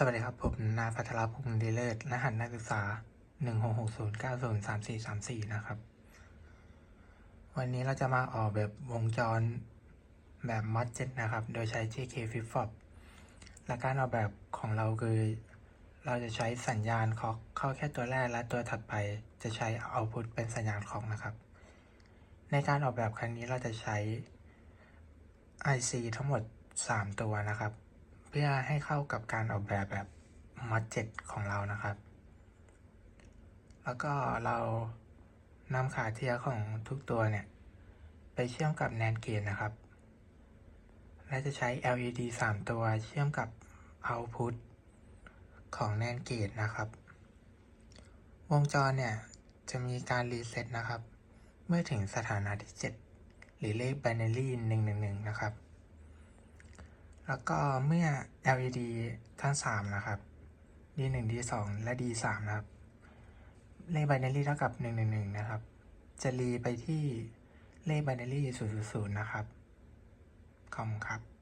สวัสดีครับ ผมนายพัทรพงศ์ดีเลิศรหัสนักศึกษา 1660903434 นะครับ วันนี้เราจะมาออกแบบวงจรแบบมอดเจ็ดนะครับ โดยใช้ JK Flip Flop และการออกแบบของเราคือ เราจะใช้สัญญาณคล็อกเข้าแค่ตัวแรกและตัวถัดไปจะใช้ output เป็นสัญญาณคล็อกนะครับ ในการออกแบบครั้งนี้เราจะใช้ IC ทั้งหมด 3 ตัวนะครับ เพื่อให้เข้ากับการออกแบบแบบมอดเจ็ดของเรานะครับ แล้วก็เรานำขาเทียของทุกตัวเนี่ย ไปเชื่อมกับ NAND gate นะครับ และจะใช้ LED 3 ตัวเชื่อมกับ output ของ NAND gate นะครับ วงจรเนี่ย จะมีการรีเซ็ตนะครับ เมื่อถึงสถานะที่ 7 หรือเลข binary 111 นะครับ แล้วก็เมื่อ LED ทั้ง 3 นะครับ D1 D2 และ D3 นะครับ เลข binary เท่ากับ 111 นะครับ จะรีไปที่เลข binary 000 นะครับขอบคุณครับ